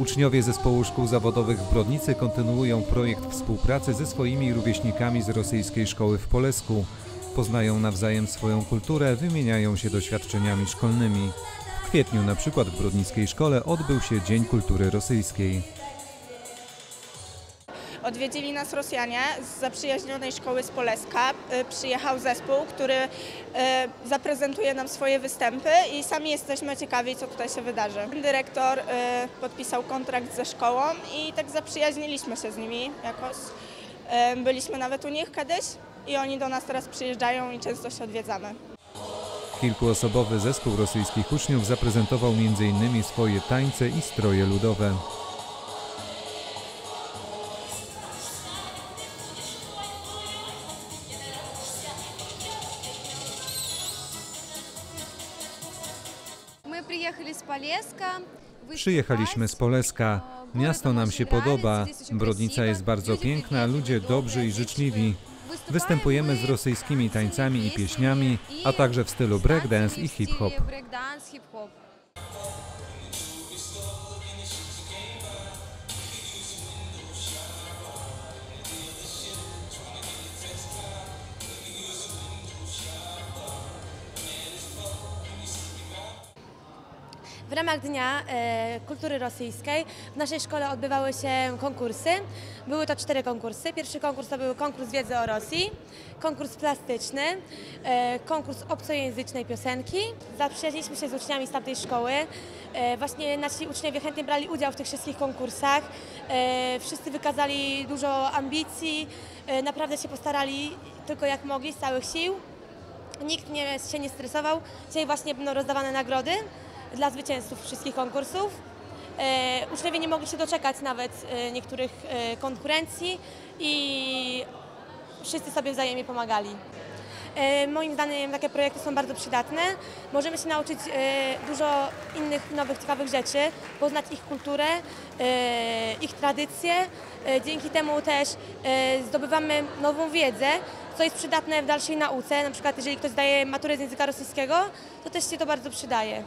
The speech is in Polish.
Uczniowie zespołu szkół zawodowych w Brodnicy kontynuują projekt współpracy ze swoimi rówieśnikami z rosyjskiej szkoły w Polesku. Poznają nawzajem swoją kulturę, wymieniają się doświadczeniami szkolnymi. W kwietniu na przykład w Brodnickiej Szkole odbył się Dzień Kultury Rosyjskiej. Odwiedzili nas Rosjanie z zaprzyjaźnionej szkoły z Poleska. Y, Przyjechał zespół, który y, zaprezentuje nam swoje występy i sami jesteśmy ciekawi, co tutaj się wydarzy. Dyrektor y, podpisał kontrakt ze szkołą i tak zaprzyjaźniliśmy się z nimi jakoś. Byliśmy nawet u nich kiedyś i oni do nas teraz przyjeżdżają i często się odwiedzamy. Kilkuosobowy zespół rosyjskich uczniów zaprezentował m.in. swoje tańce i stroje ludowe. Przyjechaliśmy z Poleska. Miasto nam się podoba. Brodnica jest bardzo piękna, ludzie dobrzy i życzliwi. Występujemy z rosyjskimi tańcami i pieśniami, a także w stylu breakdance i hip-hop. W ramach Dnia e, Kultury Rosyjskiej w naszej szkole odbywały się konkursy. Były to cztery konkursy. Pierwszy konkurs to był konkurs wiedzy o Rosji, konkurs plastyczny, e, konkurs obcojęzycznej piosenki. Zaprzyjaźniliśmy się z uczniami z tamtej szkoły. E, właśnie nasi uczniowie chętnie brali udział w tych wszystkich konkursach. Wszyscy wykazali dużo ambicji, naprawdę się postarali tylko jak mogli z całych sił. Nikt nie, się nie stresował. Dzisiaj właśnie będą rozdawane nagrody dla zwycięzców wszystkich konkursów. E, uczniowie nie mogli się doczekać nawet e, niektórych e, konkurencji i wszyscy sobie wzajemnie pomagali. Moim zdaniem takie projekty są bardzo przydatne. Możemy się nauczyć dużo innych nowych, ciekawych rzeczy, poznać ich kulturę, ich tradycje. Dzięki temu też zdobywamy nową wiedzę, co jest przydatne w dalszej nauce. Na przykład jeżeli ktoś zdaje maturę z języka rosyjskiego, to też się to bardzo przydaje.